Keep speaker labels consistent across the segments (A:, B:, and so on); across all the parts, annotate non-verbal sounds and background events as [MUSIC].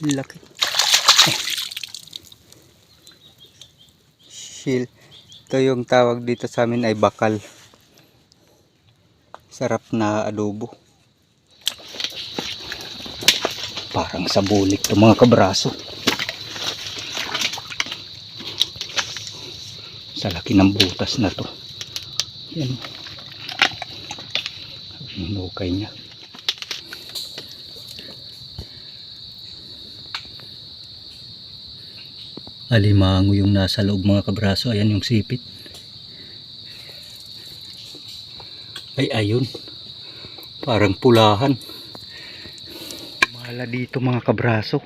A: Laki. Shell. Ito yung tawag dito sa amin ay bakal. Sarap na adobo. Parang sa bulik to mga kabraso. Sa laki ng butas na to. Yan. Hinukay niya. Alimango yung nasa loob mga kabraso. Ayan yung sipit. Ay ayun. Parang pulahan. Mala dito mga kabraso.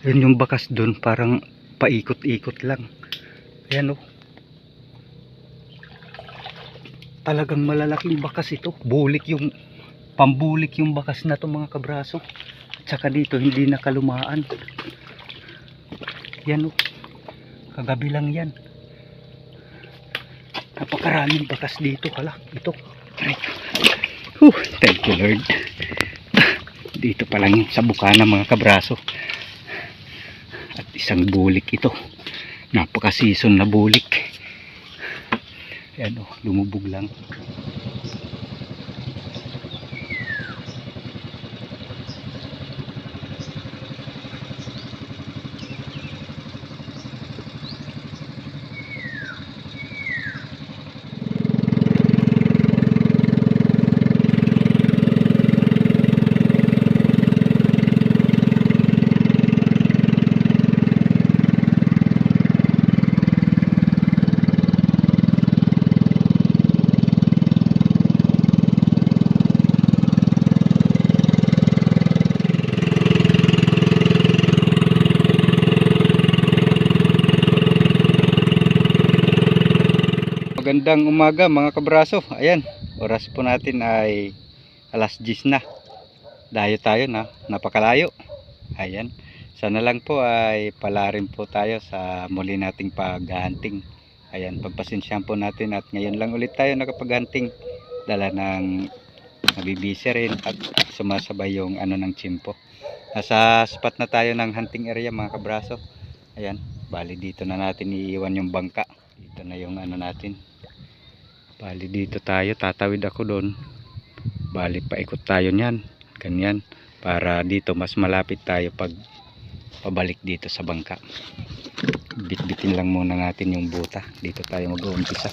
A: Ayun yung bakas dun parang paikot-ikot lang. Ayan oh. Talagang malalaking bakas ito. Bulik yung pambulik yung bakas na to mga kabraso. At saka dito hindi nakalumaan yan oh kagabi lang yan. Napakaraming bakas dito hala. Ito. Aray. Whew, thank you Lord. Dito pa lang yun sa bukana mga kabraso. At isang bulik ito. Napaka season na bulik. Yan o lumubog lang Magandang umaga mga kabraso. Ayan, oras po natin ay alas 10 na. Dayo tayo na, napakalayo. Ayan. Sana lang po ay palarin po tayo sa muli nating paghahunting. Ayan, pagpasensyahan po natin at ngayon lang ulit tayo nakapaghanting. Dala ng nabibisi rin at sumasabay yung ano ng chimpo. Nasa spot na tayo ng hunting area mga kabraso. Ayan, bali dito na natin iiwan yung bangka. Dito na yung ano natin, Bali dito tayo, tatawid ako doon. Bali paikot tayo niyan. Ganyan. Para dito mas malapit tayo pag pabalik dito sa bangka. Bitbitin lang muna natin yung buta. Dito tayo mag-uumpisa.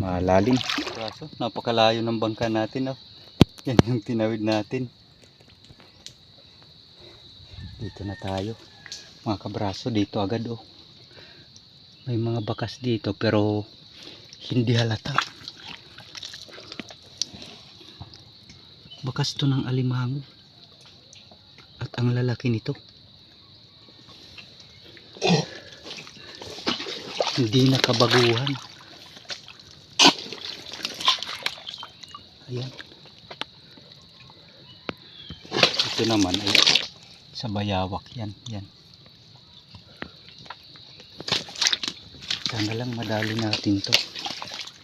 A: Malalim. Kaso, napakalayo ng bangka natin. Oh. Yan yung tinawid natin. Dito na tayo. Mga kabraso, dito agad oh. May mga bakas dito pero hindi halata. Bakas to ng alimango. At ang lalaki nito. Hindi nakabaguhan. Ayan. Ito naman ay sa bayawak yan. Yan. Sana lang madali natin to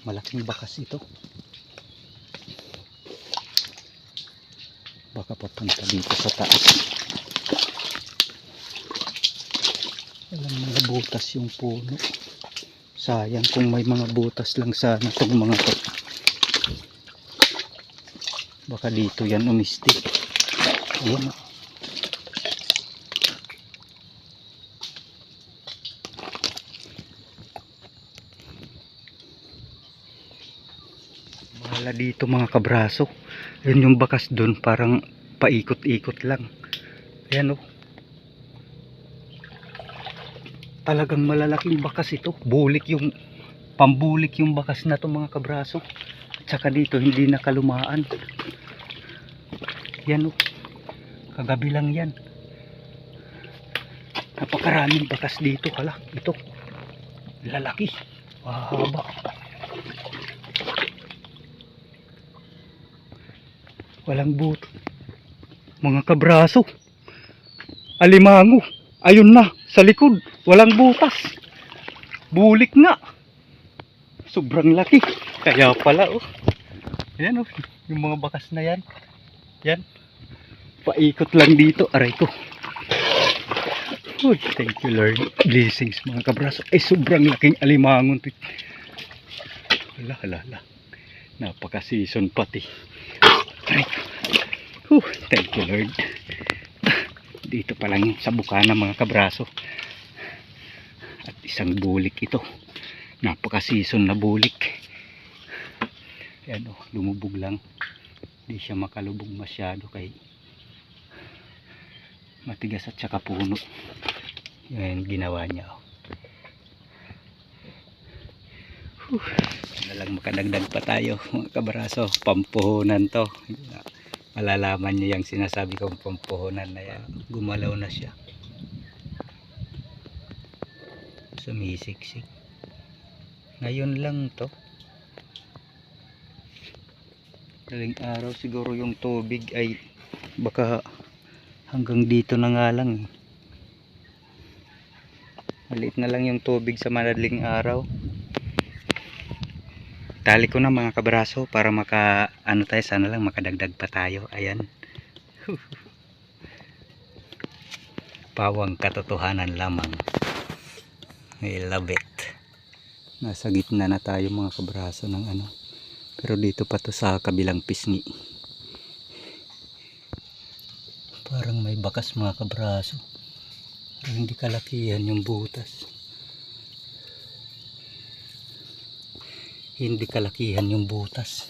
A: malaking bakas ito. Baka papunta dito sa taas. Walang mga butas yung puno. Sayang kung may mga butas lang sana itong mga to. Baka dito yan umisti. Ayan o. Wala dito mga kabraso. Yun yung bakas doon parang paikot-ikot lang. Ayan oh. Talagang malalaking bakas ito. Bulik yung pambulik yung bakas na to mga kabraso. At saka dito hindi nakalumaan. Yan oh. Kagabi lang yan. Napakaraming bakas dito. Hala, ito. Lalaki. Mahaba. Walang but. Mga kabraso. Alimango. Ayun na. Sa likod. Walang butas. Bulik nga. Sobrang laki. Kaya pala oh. Ayan oh. Yung mga bakas na yan. Yan. Paikot lang dito. Aray ko. Uy, thank you Lord. Blessings mga kabraso. Ay, sobrang laking alimangon. Hala, hala, hala. Napaka-season pati. Ay, Whew, thank you Lord. Dito pa lang yun sa bukana mga kabraso. At isang bulik ito. Napaka-season na bulik. Ayan o, lumubog lang. Hindi siya makalubog masyado kay matigas at saka puno. Yan ginawa niya. Oh. Whew. Na lang makadagdag pa tayo mga kabaraso. Pampuhunan to. Malalaman niyo yung sinasabi kong pampuhunan na yan. Gumalaw na siya. Sumisiksik. Ngayon lang to. Daling araw siguro yung tubig ay baka hanggang dito na nga lang eh. Maliit na lang yung tubig sa madaling araw. Tali ko na mga kabraso para maka ano tayo sana lang makadagdag pa tayo. Ayan. Pawang katotohanan lamang. I love it. Nasa gitna na tayo mga kabraso ng ano. Pero dito pa to sa kabilang pisngi. Parang may bakas mga kabraso. Pero hindi kalakihan yung butas. Hindi kalakihan yung butas.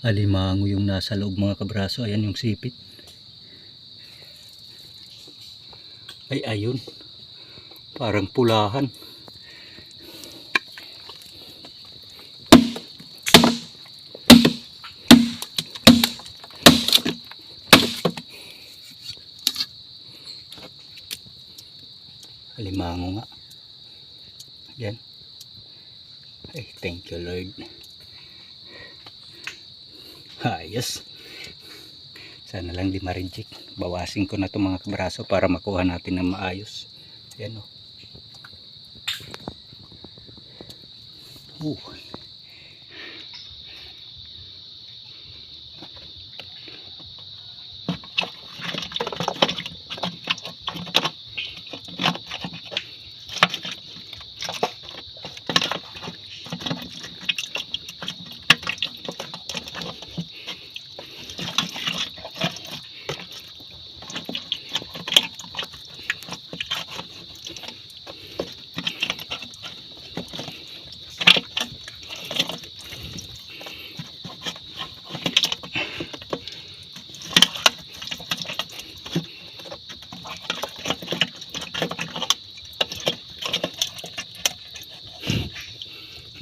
A: Alimango yung nasa loob mga kabraso. Ayan yung sipit. Ay ayun. Parang pulahan. Alimango nga. Yan. You Lord. Ayos. Sana lang di ma-reject. Bawasin ko na itong mga kabraso para makuha natin ng maayos. Yan o. Uh.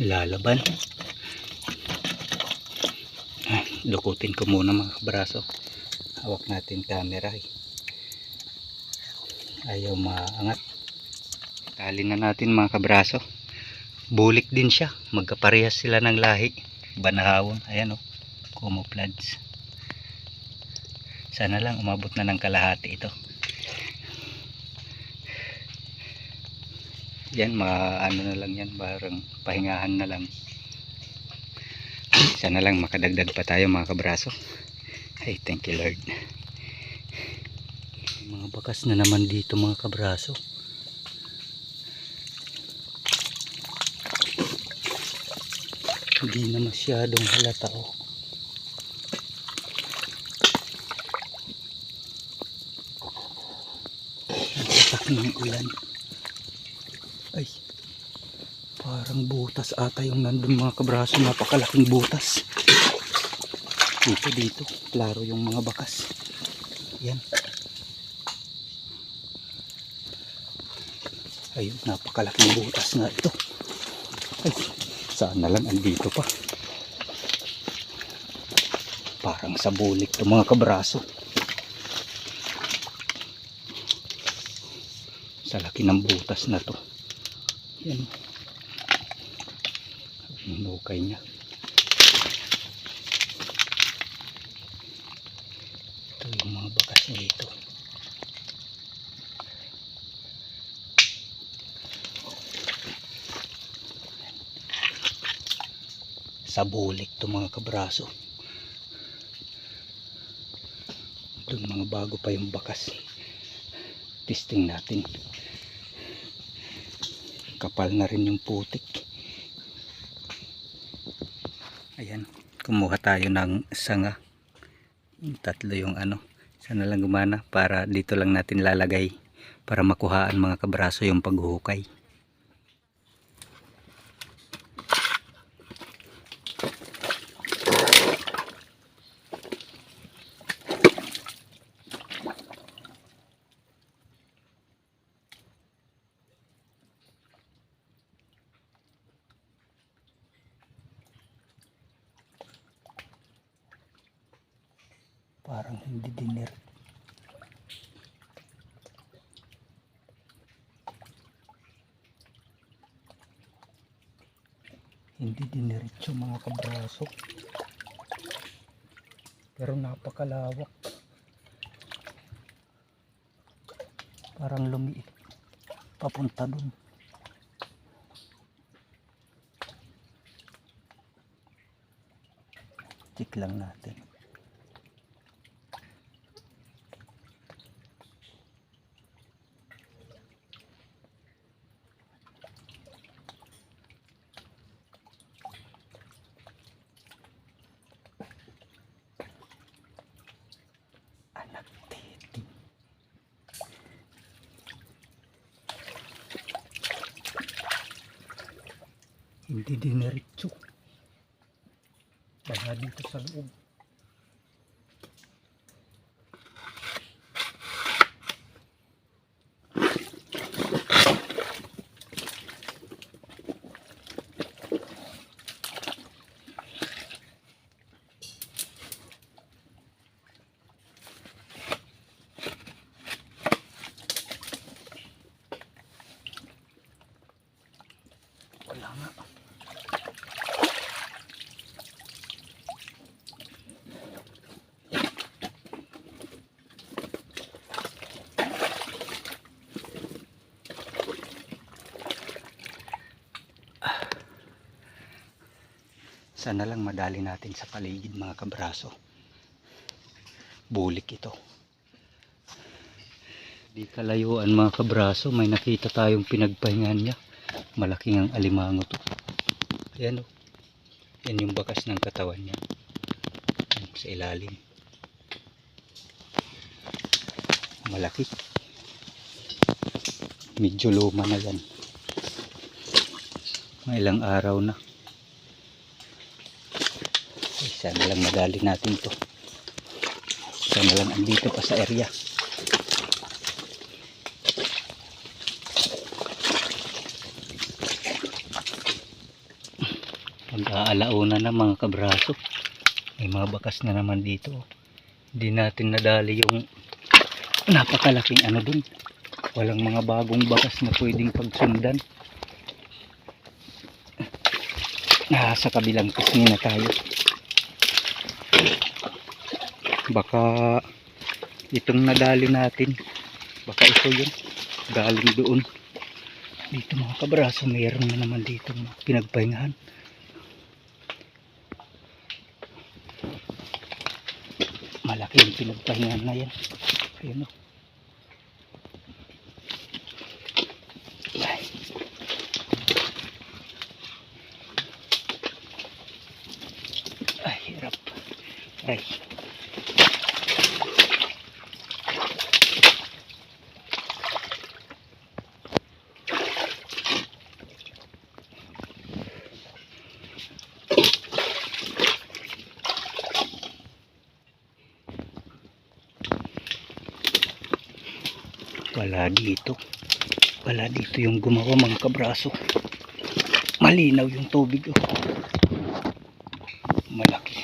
A: Lalaban. Ah, dukutin ko muna mga braso hawak natin camera eh. ayaw maangat. Tali na natin mga kabraso. Bulik din siya. Magkaparehas sila ng lahi. Banahawon. Ayan o camouflage. Sana lang umabot na ng kalahati ito yan ma ano na lang yan parang pahingahan na lang. Sana lang makadagdag pa tayo mga kabraso. Ay thank you lord. Mga bakas na naman dito mga kabraso. Hindi na masyadong halata oh. Nagtatak ng ulan ay parang butas ata yung nandun mga kabraso. Napakalaking butas. Dito dito. Klaro yung mga bakas. Yan. Ayun napakalaking butas nga ito. Ay sana lang andito pa? Parang sa bulik to mga kabraso. Sa laki ng butas na to. Yan. Hinukay niya. Ito yung mga bakas dito. Sa bulik to mga kabraso. Ayan, mga bago pa yung bakas. Testing natin. Kapal na rin yung putik. Ayan, kumuha tayo ng sanga. Tatlo yung ano. Sana lang gumana para dito lang natin lalagay para makuhaan mga kabraso yung paghuhukay. Parang hindi dinner. Hindi diniretso mga kabraso. Pero napakalawak. Parang lumiit. Papunta dun. Check lang natin. Hindi diniretso. Baka dito sa loob. Wala. Sana lang madali natin sa paligid mga kabraso. Bulik ito. Di kalayuan mga kabraso, may nakita tayong pinagpahingan niya. Malaking ang alimango to. Ayan o. Yan yung bakas ng katawan niya. Sa ilalim. Malaki. Medyo luma na yan. Ilang araw na. Ay, sana lang madali natin to. Sana lang andito pa sa area. Mag-aalauna na mga kabraso. May mga bakas na naman dito. Hindi natin nadali yung napakalaking ano dun. Walang mga bagong bakas na pwedeng pagsundan. Nasa kabilang pisngi na tayo. Baka itong nadali natin. Baka ito yun. Galing doon. Dito mga kabraso, mayroon na naman dito pinagpahingahan. malaki yung pinagpahingan na yan ayun o ay ay hirap ay wala dito wala dito yung gumawa mga kabraso. Malinaw yung tubig oh. malaki.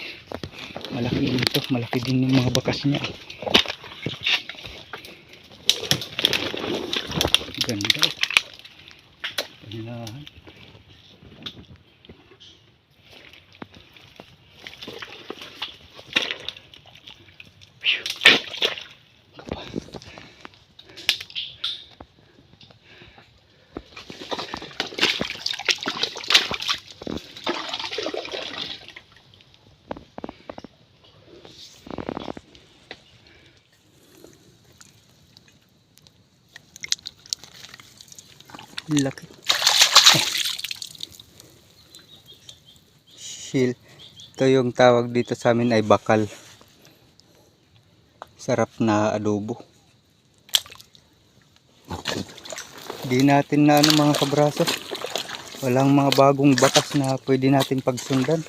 A: Malaki dito malaki din yung mga bakas niya ganda oh. Panahan. Phew. Kapal. Laki. Shield. Ito yung tawag dito sa amin ay bakal. Sarap na adobo. Di natin na ano mga kabraso. Walang mga bagong bakas na pwede natin pagsundan.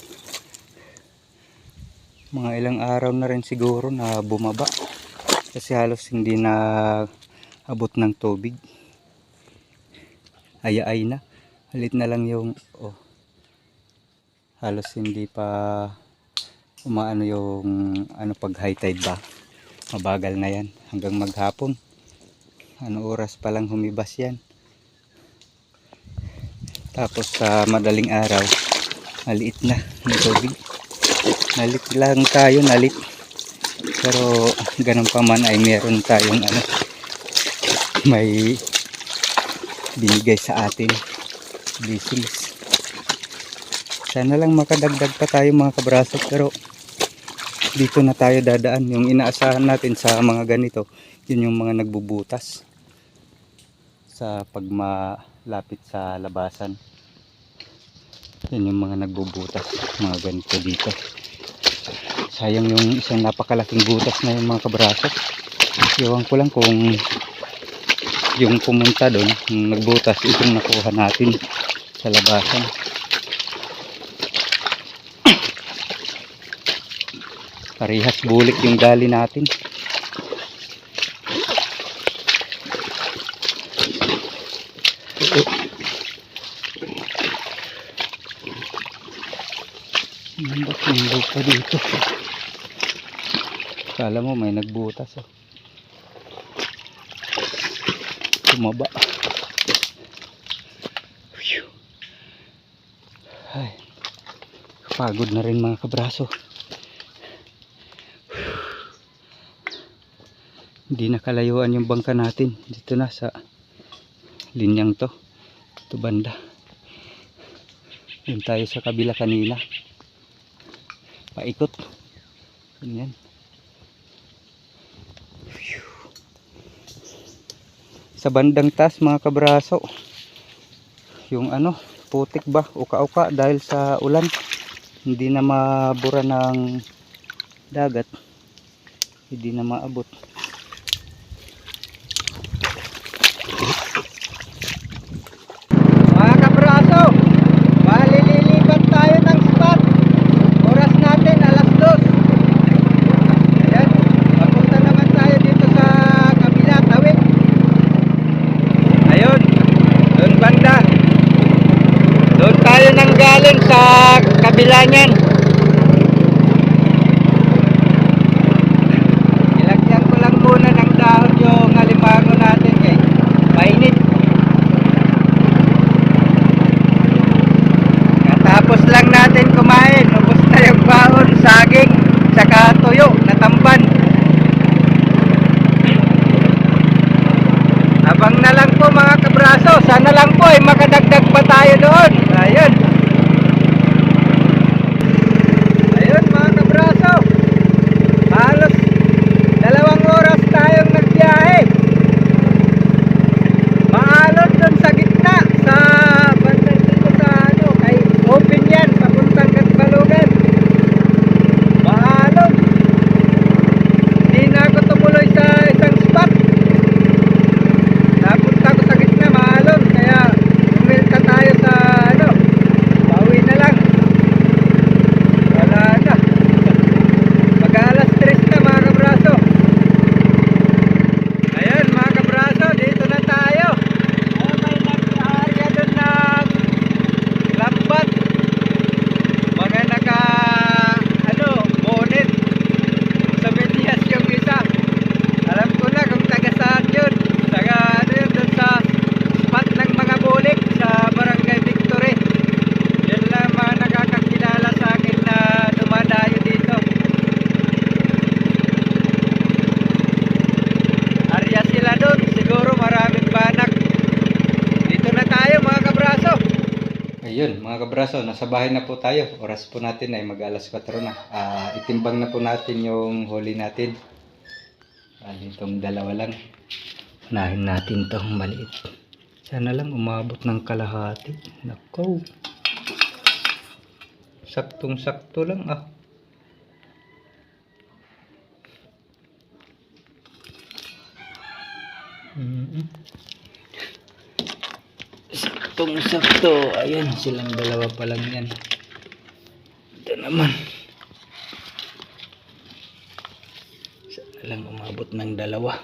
A: Mga ilang araw na rin siguro na bumaba. Kasi halos hindi na abot ng tubig. Ayaay na. Halit na lang yung oh, halos hindi pa umaano yung ano pag high tide ba. Mabagal na yan hanggang maghapon. Ano oras pa lang humibas yan. Tapos sa madaling araw, maliit na ng tubig. Nalit lang tayo, nalit. Pero ganun pa man ay meron tayong ano, may binigay sa atin. Blessings. Sana lang makadagdag pa tayo mga kabraso pero dito na tayo dadaan. Yung inaasahan natin sa mga ganito, yun yung mga nagbubutas sa pagmalapit sa labasan. Yan yung mga nagbubutas, mga ganito dito. Sayang yung isang napakalaking butas na yung mga kabraso. Iwan ko lang kung yung pumunta doon, nagbutas, itong nakuha natin sa labasan. [CLEARS THROAT] Parihas bulik yung dali natin. Nandok yung lupa dito. Kala mo may nagbutas oh. Tumaba. Phew. Ay. Pagod na rin mga kabraso. Hindi nakalayuan yung bangka natin. Dito na sa linyang to. Ito banda. Yun tayo sa kabila kanina. Paikot. Ganyan. Sa bandang taas mga kabraso. Yung ano, putik ba, uka-uka dahil sa ulan. Hindi na mabura ng dagat. Hindi na maabot. Mga kabraso, malililipat tayo ng spot. Oras natin, alas dos. Ayan, papunta naman tayo dito sa kabila, tawid. Ayun, doon banda. Doon tayo nang galing sa kabila niyan. Ilagyan ko lang muna ng dahon yung alimango natin kay mainit. Katapos lang natin kumain, ubos na yung baon, saging, tsaka tuyo, natamban. Abang na lang po mga kabraso, sana lang po ay makadagdag pa tayo doon. Ayun. Ayun mga kabraso. Halos dalawang oras tayong nagbiyahe. Maalon doon sa gitna sa bandang dito sa ano kay open yan papuntang Katbalugan. Maalon. Hindi na ako tumuloy sa isang spot. Napunta ko sa gitna maalon kaya umilta tayo sa ano pauwi na lang. Wala na. Mag alas 3 na mga kabraso. Ayan mga kabraso, dito na tayo. Ayan, may nag-aarya doon ng lambat. Mga naka, ano, bonnet. Sa medyas yung isa. Alam ko na kung taga saan yun. Taga, ano yun, doon sa spot ng mga bulik sa Barangay Victory. Yan lang mga nakakakilala sa akin na dumadayo dito. Arya sila doon. Siguro maraming banak. Dito na tayo mga kabraso. Ayun mga kabraso, nasa bahay na po tayo. Oras po natin ay mag alas 4 na. Ah, itimbang na po natin yung huli natin. Ah, ditong dalawa lang. Unahin natin tong maliit. Sana lang umabot ng kalahati. Nakaw. Saktong sakto lang ah. Mm Saktong sakto. Ayan, silang dalawa pa lang yan. Ito naman. Sana lang umabot ng dalawa.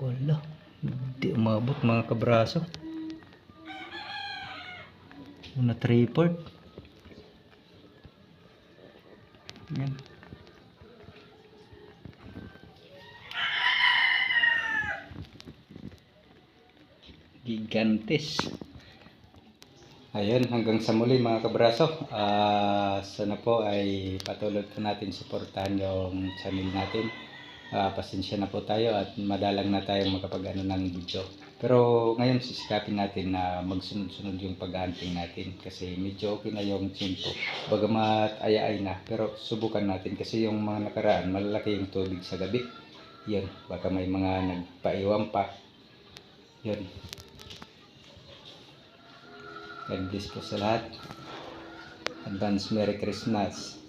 A: Wala. Hindi umabot mga kabraso. Una tripod. Yan. Gigantes. Ayun, hanggang sa muli mga kabraso. Ah, sana po ay patuloy po natin suportahan yung channel natin. Ah, pasensya na po tayo at madalang na tayong makapag ng video. Pero ngayon sisikapin natin na magsunod-sunod yung pag-hunting natin kasi medyo okay na yung tempo. Bagamat ay-ay na pero subukan natin kasi yung mga nakaraan malalaki yung tubig sa gabi. Yun, baka may mga nagpaiwan pa. Yun. God bless po sa lahat. Advance Merry Christmas.